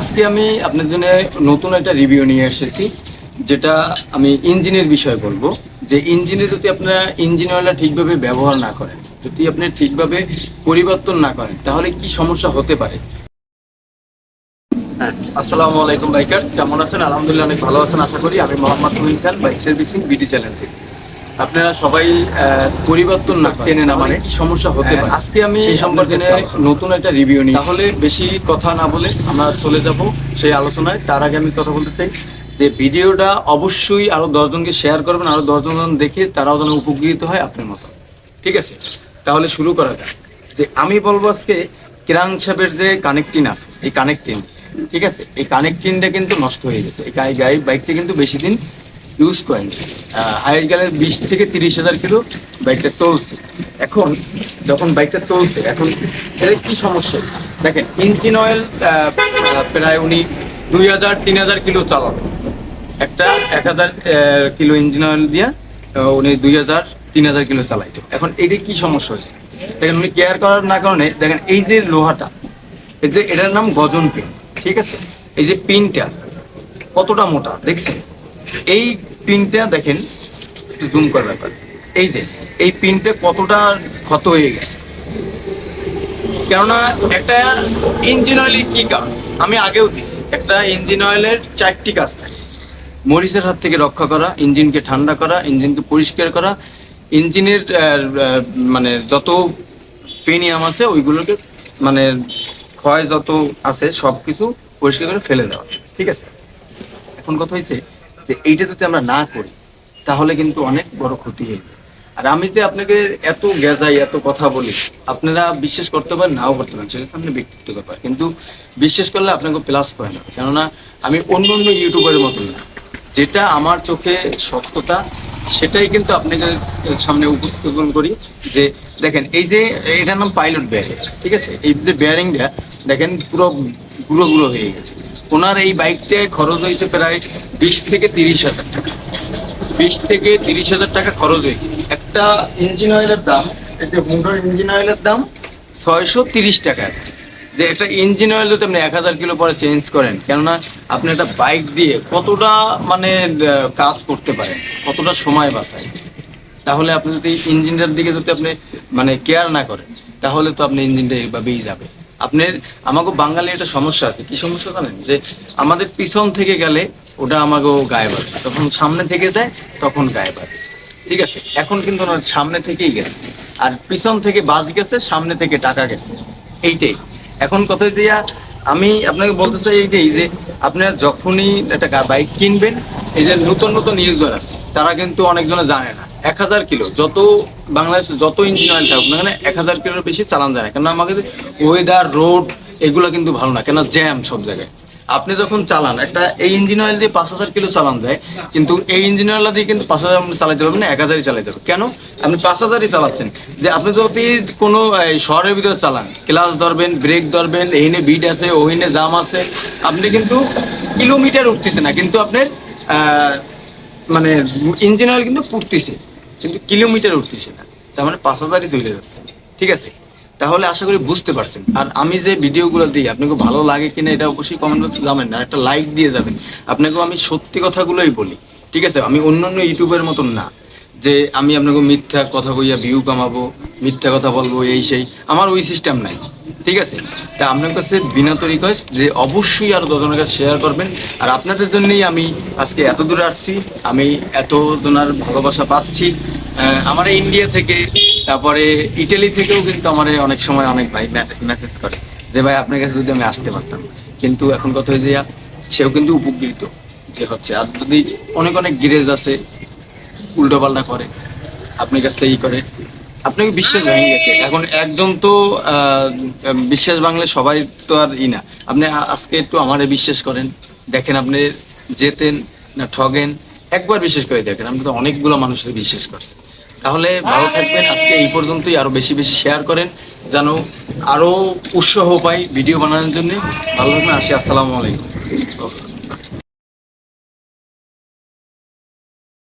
আজকে আমি আপনার জন্য নতুন একটা রিভিউ নিয়ে এসেছি, যেটা আমি ইঞ্জিনের বিষয়ে বলব। যে ইঞ্জিনে যদি আপনারা ইঞ্জিন অয়েলটা ঠিকভাবে ব্যবহার না করেন, যদি আপনি ঠিকভাবে পরিবর্তন না করেন, তাহলে কি সমস্যা হতে পারে? আসসালামু আলাইকুম বাইকার্স কেমন আছেন? আলহামদুলিল্লাহ, অনেক ভালো আছেন, আশা করি। আমি Mohammad Tuhin Khan bike servicing BD channel থেকে। আপনারা সবাই পরিবর্তন না চেনে না মানে কি সমস্যা হতে পারে? আজকে আমি সেই সম্পর্কে নতুন একটা রিভিউ নিই। তাহলে বেশি কথা না বলে আমরা চলে যাব সেই আলোচনায়। তার আগে আমি কথা বলতে চাই যে ভিডিওটা অবশ্যই আরও দশজনকে শেয়ার করবেন আরও দশজন দেখে তারাও যেন উপকৃত হয় আপনার মতো। ঠিক আছে? তাহলে শুরু করা যাক। যে আমি বলব আজকে ক্রাংসাপের যে কানেক্টিং আছে এই কানেক্টিং ঠিক আছে? এই কানেক্টিংটা কিন্তু নষ্ট হয়ে গেছে। এই গাড়ি বাইকটা কিন্তু বেশি দিন ইউজ করেন। গেলে বিশ থেকে তিরিশ হাজার কিলো বাইকটা চলছে। এখন যখন বাইকটা চলছে, এখন এর কি সমস্যা? দেখেন ইঞ্জিন অয়েল প্রায় উনি দুই হাজার, তিন হাজার কিলো চালাবে একটা এক হাজার কিলো ইঞ্জিন অয়েল দিয়ে উনি দুই হাজার, তিন হাজার কিলো চালাইতো। এখন এটা কি সমস্যা হয়েছে? দেখেন, উনি কেয়ার করার না কারণে, দেখেন, এই যে লোহাটা, এই যে এটার নাম গজন পিন ঠিক আছে? এই যে পিনটা কতটা মোটা, দেখছেন? এই পিনটা দেখেন, একটু জুম করার ব্যাপার। এই যে, এই পিনটা কতটা ক্ষত হয়ে গেছে। কেননা একটা ইঞ্জিন অয়েলের কি কাজ? আমি আগেও দিছি। একটা ইঞ্জিন অয়েলের চারটি কাজ থাকে। মরিচের হাত থেকে রক্ষা করা ইঞ্জিনকে ঠান্ডা করা ইঞ্জিনকে পরিষ্কার করা ইঞ্জিনের মানে যত পেনিয়াম আছে, ওইগুলোকে মানে ক্ষয় যত আছে সব কিছু পরিষ্কার করে ফেলে দেওয়া। ঠিক আছে? এখন কথা হয়েছে যে এইটা যদি আমরা না করি, তাহলে কিন্তু অনেক বড় ক্ষতি হয়ে আর আমি যে আপনাকে এত গেজাই, এত কথা বলি, আপনারা বিশ্বাস করতে পারেন, নাও করতে পারেন, সেটা সামনে ব্যক্তিত্ব ব্যাপার। কিন্তু বিশ্বাস করলে আপনাকে প্লাস পয়েন্ট হবে। কেননা আমি অন্য অন্য ইউটিউবারের মতন না। যেটা আমার চোখে সত্যতা, সেটাই কিন্তু আপনাকে সামনে উপস্থাপন করি যে, দেখেন, এই যে, এটার নাম পাইলট বেয়ারিং ঠিক আছে? এই যে বেয়ারিংটা দেখেন, পুরো গুঁড়ো গুঁড়ো হয়ে গেছে। ওনার এই বাইকটায় খরচ হয়েছে প্রায় বিশ থেকে তিরিশ হাজার টাকা। বিশ থেকে তিরিশ হাজার টাকা খরচ হয়েছে। একটা ইঞ্জিন অয়েলের দাম, একটা হুন্ডার ইঞ্জিন অয়েলের দাম ছয়শো তিরিশ টাকা। যে একটা ইঞ্জিন অয়েল যদি আপনি এক হাজার কিলো পরে চেঞ্জ করেন, কেননা আপনি একটা বাইক দিয়ে কতটা মানে কাজ করতে পারেন, কতটা সময় বাঁচায়। তাহলে আপনি যদি ইঞ্জিনটার দিকে যদি আপনি মানে কেয়ার না করেন, তাহলে তো আপনি ইঞ্জিনটা এইভাবেই যাবে। আপনার, আমাকে বাঙালি একটা সমস্যা আছে। কি সমস্যা জানেন? যে আমাদের পিছন থেকে গেলে ওটা আমাকেও গায়ে বাড়ে তখন সামনে থেকে যায়, তখন গায়ে বাড়ে ঠিক আছে? এখন কিন্তু ওনার সামনে থেকেই গেছে। আর পিছন থেকে বাস গেছে, সামনে থেকে টাকা গেছে। এইটাই। এখন কথা যে, আমি আপনাকে বলতে চাই এইটাই যে, আপনারা যখনই একটা বাইক কিনবেন এই যে নতুন নতুন ইউজার আছে, তারা কিন্তু অনেকজনে জানে না। এক হাজার কিলো, যত বাংলাদেশে যত ইঞ্জিন অয়েল থাকুক না কেন, এক হাজার কিলোর বেশি চালান যায় না। কেন আমাকে ওয়েদার রোড এগুলো কিন্তু ভালো না কেন জ্যাম সব জায়গায়। আপনি যখন চালান, একটা এই ইঞ্জিন অয়েল দিয়ে পাঁচ হাজার কিলো চালান যায়, কিন্তু এই ইঞ্জিন অয়েল দিয়ে কিন্তু পাঁচ হাজার চালাতে পারবেন না, এক হাজারই চালাতে পারবেন। কেন? আপনি পাঁচ হাজারই চালাচ্ছেন। যে আপনি যদি কোনো শহরের ভিতরে চালান ক্লাস ধরবেন ব্রেক ধরবেন এইনে বিট আছে ওইনে জাম আছে, আপনি কিন্তু কিলোমিটার উঠতেছে না, কিন্তু আপনার মানে ইঞ্জিন অয়েল কিন্তু পুড়তেছে, কিন্তু কিলোমিটার উঠতেছে না। তার মানে পাঁচ হাজারই চলে যাচ্ছে। ঠিক আছে? তাহলে আশা করি বুঝতে পারছেন। আর আমি যে ভিডিওগুলো দিই, আপনাকে ভালো লাগে কিনা এটা অবশ্যই কমেন্ট বক্সে জানেন না, একটা লাইক দিয়ে যাবেন। আপনাকেও আমি সত্যি কথাগুলোই বলি। ঠিক আছে? আমি অন্যান্য ইউটিউবের মতন না, যে আমি আপনাকে মিথ্যা কথা কইয়া ভিউ কামাবো, মিথ্যা কথা বলব, এই সেই। আমার ওই সিস্টেম নাই। ঠিক আছে? তা আপনার কাছে বিনত রিকোয়েস্ট যে অবশ্যই আরও দশজনের কাছে শেয়ার করবেন। আর আপনাদের জন্যই আমি আজকে এত দূরে আসছি, আমি এত জনার ভালোবাসা পাচ্ছি। আমার ইন্ডিয়া থেকে, তারপরে ইটালি থেকেও কিন্তু আমার অনেক সময় অনেক ভাই মেসেজ করে যে, ভাই, আপনার কাছে যদি আমি আসতে পারতাম। কিন্তু এখন কথা হয়ে যে সেও কিন্তু উপকৃত যে হচ্ছে, আর যদি অনেক অনেক গিরেজ আছে, উল্টোপাল্টা করে, আপনার কাছ থেকে ই করে আপনাকে বিশ্বাস ভেঙে গেছে। এখন একজন তো বিশ্বাস বাংলা সবাই তো আর ই না। আপনি আজকে একটু আমারে বিশ্বাস করেন। দেখেন আপনি যেতেন না ঠগেন একবার বিশ্বাস করে দেখেন। আপনি তো অনেকগুলো মানুষের বিশ্বাস করছেন। তাহলে ভালো থাকবেন। আজকে এই পর্যন্তই আরও বেশি বেশি শেয়ার করেন যেন আরও উৎসাহ পাই ভিডিও বানানোর জন্য। ভালো থাকবেন। আসি আসসালামু আলাইকুম।